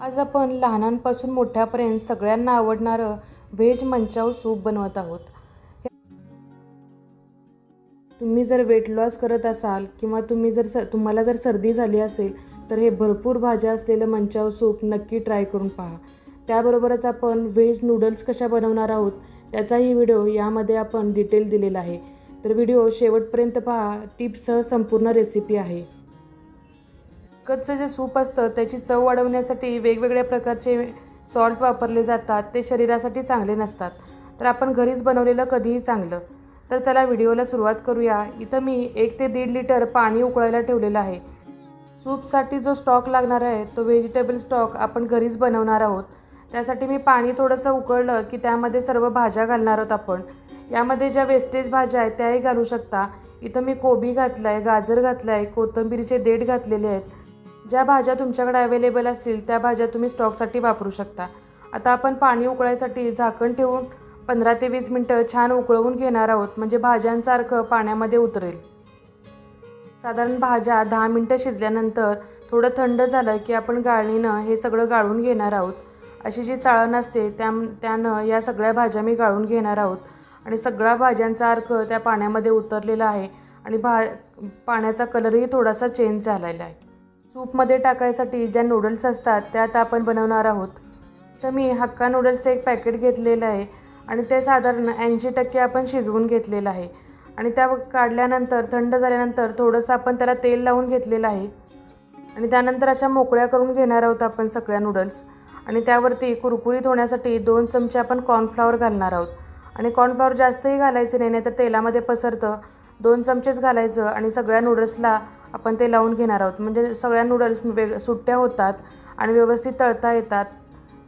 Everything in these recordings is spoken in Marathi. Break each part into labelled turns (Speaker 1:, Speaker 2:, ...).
Speaker 1: आज आपण लहानांपासून मोठ्यापर्यंत सगळ्यांना आवडणारं व्हेज मंचाव सूप बनवत आहोत. तुम्ही जर वेट लॉस करत असाल किंवा तुम्ही जर स तुम्हाला जर सर्दी झाली असेल तर हे भरपूर भाज्या असलेलं मंचाव सूप नक्की ट्राय करून पहा. त्याबरोबरच आपण व्हेज नूडल्स कशा बनवणार आहोत त्याचाही व्हिडिओ यामध्ये आपण डिटेल दिलेला आहे. तर व्हिडिओ शेवटपर्यंत पहा. टिप्ससह संपूर्ण रेसिपी आहे. कच्चं जे सूप असतं त्याची चव वाढवण्यासाठी वेगवेगळ्या प्रकारचे सॉल्ट वापरले जातात. ते शरीरासाठी चांगले नसतात. तर आपण घरीच बनवलेलं कधीही चांगलं. तर चला व्हिडिओला सुरुवात करूया. इथं मी एक ते दीड लिटर पाणी उकळायला ठेवलेलं आहे. सूपसाठी जो स्टॉक लागणार आहे तो व्हेजिटेबल स्टॉक आपण घरीच बनवणार आहोत. त्यासाठी मी पाणी थोडंसं उकळलं की त्यामध्ये सर्व भाज्या घालणार आहोत आपण. यामध्ये ज्या वेस्टेज भाज्या आहेत त्याही घालू शकता. इथं मी कोबी घातला आहे गाजर घातला आहे कोथिंबीरीचे देठ घातलेले आहेत. ज्या भाज्या तुमच्याकडे अवेलेबल असतील त्या भाज्या तुम्ही स्टॉकसाठी वापरू शकता. आता आपण पाणी उकळायसाठी झाकण ठेवून पंधरा ते वीस मिनटं छान उकळवून घेणार आहोत म्हणजे भाज्यांचा पाण्यामध्ये उतरेल. साधारण भाज्या दहा मिनटं शिजल्यानंतर थोडं थंड झालं की आपण गाळणीनं हे सगळं गाळून घेणार आहोत. अशी जी चाळण असते त्या त्यानं या सगळ्या भाज्या मी गाळून घेणार आहोत. आणि सगळ्या भाज्यांचा अर्क त्या पाण्यामध्ये उतरलेला आहे आणि भा पाण्याचा कलरही थोडासा चेंज झालेला आहे. सूपमध्ये टाकायसाठी ज्या नूडल्स असतात त्यात आपण बनवणार आहोत. तर मी हक्का नूडल्सचं एक पॅकेट घेतलेलं आहे आणि ते साधारण ऐंशी टक्के आपण शिजवून घेतलेलं आहे. आणि त्या काढल्यानंतर थंड झाल्यानंतर थोडंसं आपण त्याला तेल लावून घेतलेलं आहे. आणि त्यानंतर अशा मोकळ्या करून घेणार आहोत आपण सगळ्या नूडल्स आणि त्यावरती कुरकुरीत होण्यासाठी दोन चमचे आपण कॉर्नफ्लॉवर घालणार आहोत. आणि कॉर्नफ्लॉवर जास्तही घालायचं नाही नाहीतर तेलामध्ये पसरतं. दोन चमचेच घालायचं आणि सगळ्या नूडल्सला आपण ते लावून घेणार आहोत. म्हणजे सगळ्या नूडल्स वेग सुट्ट्या होतात आणि व्यवस्थित तळता येतात.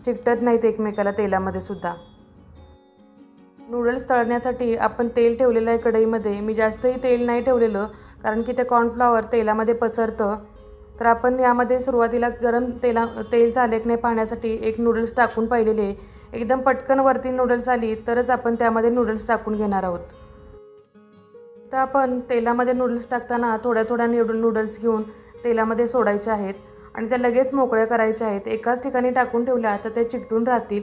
Speaker 1: चिकटत नाहीत एकमेकाला तेलामध्ये सुद्धा. नूडल्स तळण्यासाठी आपण तेल ठेवलेलं आहे कढईमध्ये. मी जास्तही तेल नाही ठेवलेलं कारण की ते कॉर्नफ्लॉवर तेलामध्ये पसरतं. तर आपण यामध्ये सुरुवातीला गरम तेला तेल झाले की नाही पाहण्यासाठी एक नूडल्स टाकून पाहिलेले एकदम पटकन वरती नूडल्स आली तरच आपण त्यामध्ये नूडल्स टाकून घेणार आहोत. तर आपण तेलामध्ये नूडल्स टाकताना थोड्या थोड्या नूड नूडल्स घेऊन तेलामध्ये सोडायचे आहेत आणि त्या लगेच मोकळ्या करायच्या आहेत. एकाच ठिकाणी टाकून ठेवल्या तर त्या चिकटून राहतील.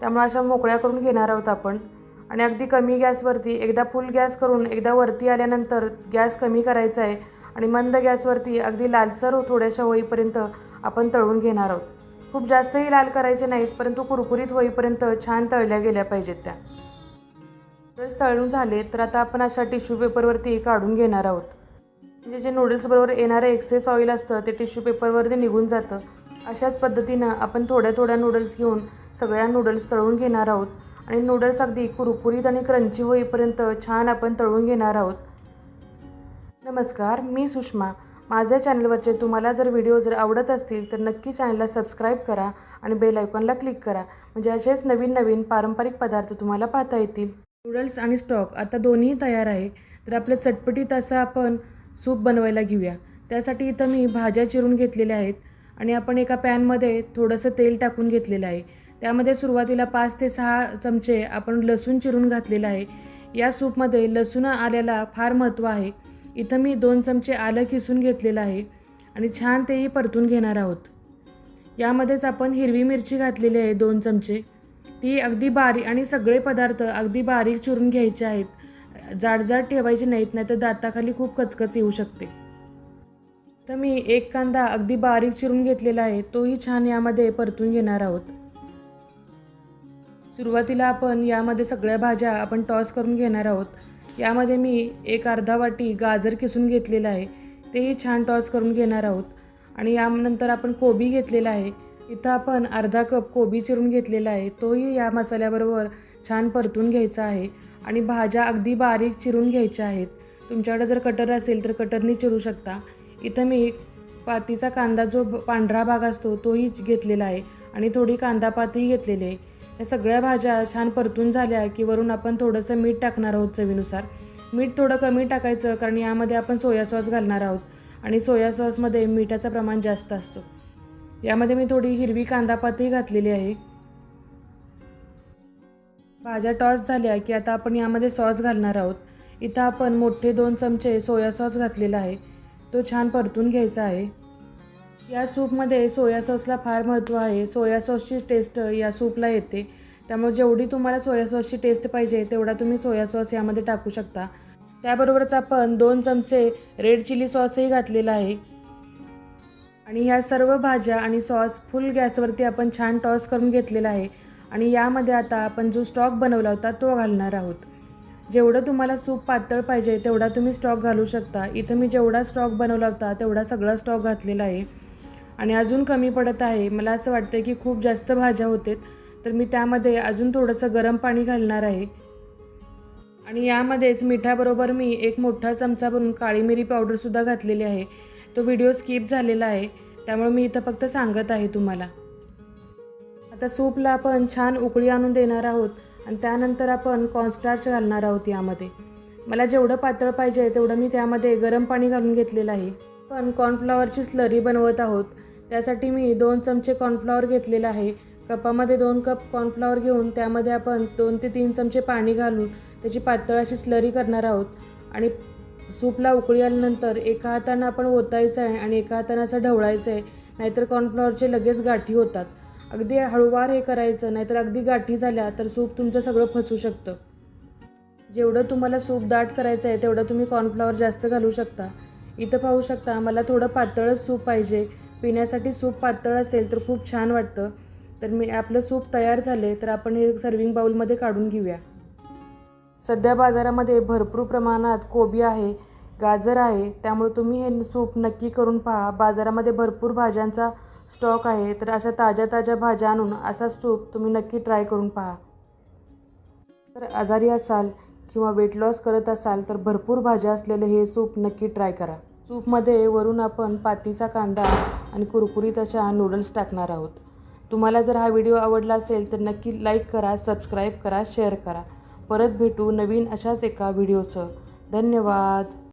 Speaker 1: त्यामुळे अशा मोकळ्या करून घेणार आहोत आपण. आणि अगदी कमी गॅसवरती एकदा फुल गॅस करून एकदा वरती आल्यानंतर गॅस कमी करायचा आहे आणि मंद गॅसवरती अगदी लालसर हो थोड्याशा होईपर्यंत आपण तळून घेणार आहोत. खूप जास्तही लाल करायचे नाहीत परंतु कुरकुरीत होईपर्यंत छान तळल्या गेल्या पाहिजेत त्या. नूडल्स तळून झाले तर आता आपण अशा टिश्यू पेपरवरती काढून घेणार आहोत. म्हणजे जे नूडल्सबरोबर येणारं एक्सेस ऑइल असतं ते टिश्यू पेपरवरती निघून जातं. अशाच पद्धतीनं आपण थोड्या थोड्या नूडल्स घेऊन सगळ्या नूडल्स तळून घेणार आहोत. आणि नूडल्स अगदी कुरकुरीत आणि क्रंची होईपर्यंत छान आपण तळून घेणार आहोत. नमस्कार मी सुषमा. माझ्या चॅनलवरचे तुम्हाला जर व्हिडिओ जर आवडत असतील तर नक्की चॅनलला सबस्क्राईब करा आणि बेल आयकॉनला क्लिक करा. म्हणजे असेच नवीन नवीन पारंपरिक पदार्थ तुम्हाला पाहता येतील. नूडल्स आणि स्टॉक आता दोन्ही तयार आहे. तर आपलं चटपटीत असं आपण सूप बनवायला घेऊया. त्यासाठी इथं मी भाज्या चिरून घेतलेल्या आहेत आणि आपण एका पॅनमध्ये थोडंसं तेल टाकून घेतलेलं आहे. त्यामध्ये सुरुवातीला पाच ते सहा चमचे आपण लसूण चिरून घातलेलं आहे. या सूपमध्ये लसूण आल्याला फार महत्त्व आहे. इथं मी दोन चमचे आलं किसून घेतलेलं आहे आणि छान तेही परतून घेणार आहोत. यामध्येच आपण हिरवी मिरची घातलेली आहे दोन चमचे. ती अगदी बारीक आणि सगळे पदार्थ अगदी बारीक चिरून घ्यायचे आहेत. जाडजाड ठेवायचे नाहीत नाही तर दाताखाली खूप कचकच येऊ शकते. तर मी एक कांदा अगदी बारीक चिरून घेतलेला आहे तोही छान यामध्ये परतून घेणार आहोत. सुरुवातीला आपण यामध्ये सगळ्या भाज्या आपण टॉस करून घेणार आहोत. यामध्ये मी एक अर्धा वाटी गाजर किसून घेतलेलं आहे तेही छान टॉस करून घेणार आहोत. आणि यानंतर आपण कोबी घेतलेला आहे इथं आपण अर्धा कप कोबी चिरून घेतलेला आहे. तोही या मसाल्याबरोबर छान परतून घ्यायचा आहे आणि भाज्या अगदी बारीक चिरून घ्यायच्या आहेत. तुमच्याकडे जर कटर असेल तर कटरनी चिरू शकता. इथं मी पातीचा कांदा जो पांढरा भाग असतो तोही घेतलेला आहे आणि थोडी कांदा पातही घेतलेली आहे. या सगळ्या भाज्या छान परतून झाल्या की वरून आपण थोडंसं मीठ टाकणार आहोत चवीनुसार. मीठ थोडं कमी टाकायचं कारण यामध्ये आपण सोया सॉस घालणार आहोत आणि सोया सॉसमध्ये मिठाचं प्रमाण जास्त असतं. यामध्ये मी थोडी हिरवी कांदापातही घातलेली आहे. भाज्या टॉस झाल्या की आता आपण यामध्ये सॉस घालणार आहोत. इथं आपण मोठे दोन चमचे सोया सॉस घातलेला आहे. तो छान परतून घ्यायचा आहे. या सूपमध्ये सोया सॉसला फार महत्त्व आहे. सोया सॉसची टेस्ट या सूपला येते. त्यामुळे जेवढी तुम्हाला सोया सॉसची टेस्ट पाहिजे तेवढा तुम्ही सोया सॉस यामध्ये टाकू शकता. त्याबरोबरच आपण दोन चमचे रेड चिली सॉसही घातलेला आहे. आणि ह्या सर्व भाज्या आणि सॉस फुल गॅसवरती आपण छान टॉस करून घेतलेला आहे. आणि यामध्ये आता आपण जो स्टॉक बनवला होता तो घालणार आहोत. जेवढं तुम्हाला सूप पातळ पाहिजे तेवढा तुम्ही स्टॉक घालू शकता. इथं मी जेवढा स्टॉक बनवला होता तेवढा सगळा स्टॉक घातलेला आहे. आणि अजून कमी पडत आहे. मला असं वाटतं की खूप जास्त भाज्या होते तर मी त्यामध्ये अजून थोडंसं गरम पाणी घालणार आहे. आणि यामध्येच मिठाबरोबर मी एक मोठा चमचा भरून काळी मिरी पावडरसुद्धा घातलेली आहे. तो व्हिडिओ स्किप झालेला आहे. त्यामुळे मी इथं फक्त सांगत आहे तुम्हाला. आता सूपला आपण छान उकळी आणून देणार आहोत आणि त्यानंतर आपण कॉर्नस्टार्च घालणार आहोत यामध्ये. मला जेवढं पातळ पाहिजे तेवढं मी त्यामध्ये गरम पाणी घालून घेतलेलं आहे. पण कॉर्नफ्लॉवरची स्लरी बनवत आहोत. त्यासाठी मी दोन चमचे कॉर्नफ्लॉवर घेतलेलं आहे. कपामध्ये दोन कप कॉर्नफ्लॉवर घेऊन त्यामध्ये आपण दोन ते तीन चमचे पाणी घालून त्याची पातळ अशी स्लरी करणार आहोत. आणि सूपला उकळी आल्यानंतर एका हातानं आपण ओतायचं आहे आणि एका हातानं असं ढवळायचं आहे नाहीतर कॉर्नफ्लॉवरचे लगेच गाठी होतात. अगदी हळूवार हे करायचं नाहीतर अगदी गाठी झाल्या तर सूप तुमचं सगळं फसू शकतं. जेवढं तुम्हाला सूप दाट करायचं आहे तेवढं तुम्ही कॉर्नफ्लॉवर जास्त घालू शकता. इथं पाहू शकता मला थोडं पातळच सूप पाहिजे. पिण्यासाठी सूप पातळ असेल तर खूप छान वाटतं. तर मी आपलं सूप तयार झाले तर आपण हे सर्विंग बाउलमध्ये काढून घेऊया. सध्या बाजारामध्ये भरपूर प्रमाणात कोबी आहे गाजर आहे. त्यामुळे तुम्ही हे सूप नक्की करून पहा. बाजारामध्ये भरपूर भाज्यांचा स्टॉक आहे. तर अशा ताज्या ताज्या भाज्या आणून असा सूप तुम्ही नक्की ट्राय करून पहा. तर आजारी असाल किंवा वेट लॉस करत असाल तर भरपूर भाज्या असलेले हे सूप नक्की ट्राय करा. सूपमध्ये वरून आपण पातीचा कांदा आणि कुरकुरीत अशा नूडल्स टाकणार आहोत. तुम्हाला जर हा व्हिडिओ आवडला असेल तर नक्की लाईक करा सबस्क्राईब करा शेअर करा. परत भेटू नवीन अशाच एका व्हिडिओसह धन्यवाद.